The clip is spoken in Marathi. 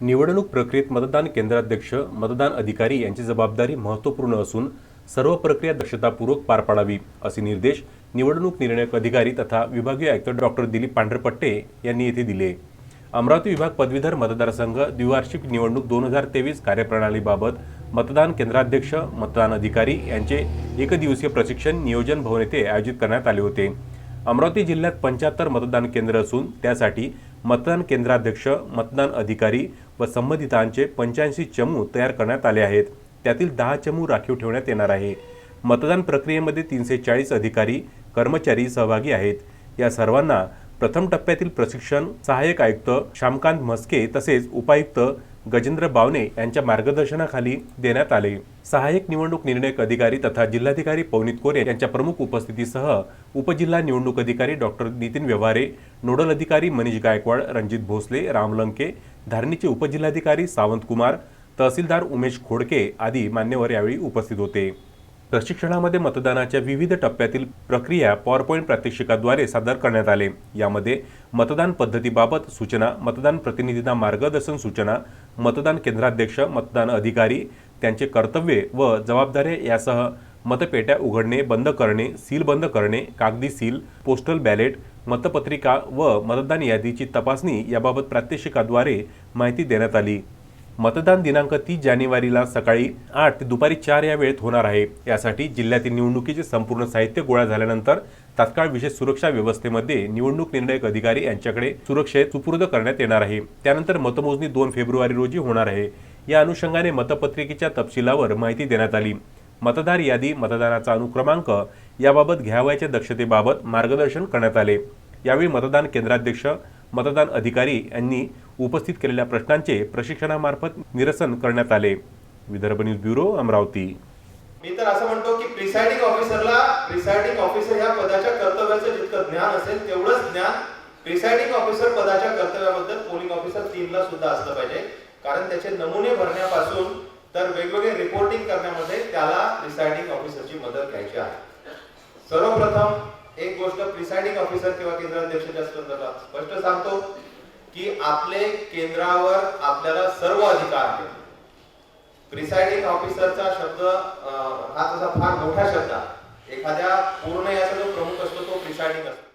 निवडणूक प्रक्रियेत मतदान केंद्राध्यक्ष मतदान अधिकारी यांची जबाबदारी महत्त्वपूर्ण असून सर्व प्रक्रिया दक्षतापूर्वक पार पाडावी असे निर्देश निवडणूक निर्णयक अधिकारी तथा विभागीय आयुक्त डॉक्टर दिलीप पांढरपट्टे यांनी येथे दिले. अमरावती विभाग पदवीधर मतदारसंघ द्विवार्षिक निवडणूक दोन हजार तेवीस कार्यप्रणालीबाबत मतदान केंद्राध्यक्ष मतदान अधिकारी यांचे एकदिवसीय प्रशिक्षण नियोजन भवन येथे आयोजित करण्यात आले होते. अमरावती जिल्ह्यात पंच्याहत्तर मतदान केंद्र असून त्यासाठी मतदान केंद्राध्यक्ष मतदान अधिकारी व संबंधितांचे पंच्याऐंशी चमू तयार करण्यात आले आहेत. त्यातील दहा चमू राखीव ठेवण्यात येणार आहे. मतदान प्रक्रियेमध्ये तीनशे चाळीस अधिकारी कर्मचारी सहभागी आहेत. या सर्वांना प्रथम टप्प्यातील प्रशिक्षण सहाय्यक आयुक्त श्यामकांत म्हस्के तसेच उपायुक्त गजेंद्र बावने यांच्या मार्गदर्शनाखाली देण्यात आले. सहाय्यक निवडणूक निर्णयक अधिकारी तथा जिल्हाधिकारी पवनीत कोरे यांच्या प्रमुख उपस्थितीसह उपजिल्हा निवडणूक अधिकारी डॉक्टर नितीन व्यवहारे नोडल अधिकारी मनीष गायकवाड रणजित भोसले रामलंके धारणीचे उपजिल्हाधिकारी सावंत कुमार तहसीलदार उमेश खोडके आदी मान्यवर यावेळी उपस्थित होते. प्रशिक्षणामध्ये मतदानाच्या विविध टप्प्यातील प्रक्रिया पॉवरपॉईंट प्रात्यक्षिकाद्वारे सादर करण्यात आले. यामध्ये मतदान पद्धतीबाबत सूचना मतदान प्रतिनिधींना मार्गदर्शन सूचना मतदान केंद्राध्यक्ष मतदान अधिकारी त्यांचे कर्तव्ये व जबाबदाऱ्या यासह मतपेट्या उघडणे बंद करणे सील बंद करणे कागदी सील पोस्टल बॅलेट मतपत्रिका व मतदान यादीची तपासणी याबाबत प्रात्यक्षिकाद्वारे माहिती देण्यात आली. मतदान दिनांक तीस जानेवारीला सकाळी आठ ते दुपारी चार या वेळेत होणार आहे. यासाठी जिल्ह्यातील निवडणुकीचे संपूर्ण साहित्य गोळा झाल्यानंतर तात्काळ विशेष सुरक्षा व्यवस्थेमध्ये निवडणूक निर्णायक अधिकारी यांच्याकडे सुरक्षेत सुपूर्द करण्यात येणार आहे. त्यानंतर मतमोजणी दोन फेब्रुवारी रोजी होणार आहे. या अनुषंगाने मतपत्रिकेच्या तपशिलावर माहिती देण्यात आली. मतदार यादी मतदानाचा अनुक्रमांक याबाबत घ्यावयाच्या दक्षतेबाबत मार्गदर्शन करण्यात आले. यावेळी मतदान केंद्राध्यक्ष मतदान अधिकारी यांनी उपस्थित केलेल्या प्रश्नांचे प्रशिक्षणामार्फत निरसन करण्यात आले. Vidarbha news bureau Amravati. मी तर असं म्हणतो की प्रिसाइडिंग ऑफिसरला प्रिसाइडिंग ऑफिसर ह्या पदाच्या कर्तव्याचं जितकं ज्ञान असेल तेवढंच ज्ञान प्रिसाइडिंग ऑफिसर पदाच्या कर्तव्याबद्दल पोलिंग ऑफिसर तीनला सुद्धा असलं पाहिजे. कारण त्याचे नमुने भरण्यापासून तर वेगवेगळे रिपोर्टिंग करण्यामध्ये त्याला प्रिसाइडिंग ऑफिसरची मदत घ्यायची आहे. सर्वप्रथम एक गोष्ट प्रिसाइडिंग ऑफिसर किंवा केंद्राध्यक्षाच्या संदर्भात स्पष्ट सांगतो. की आपले केंद्रावर आपल्याला सर्व अधिकार आहेत. प्रिसाइडिंग ऑफिसरचा शब्द हा तसा फार मोठा शब्द आहे. एखाद्या पूर्ण याचा जो प्रमुख असतो तो प्रिसाइडिंग असतो.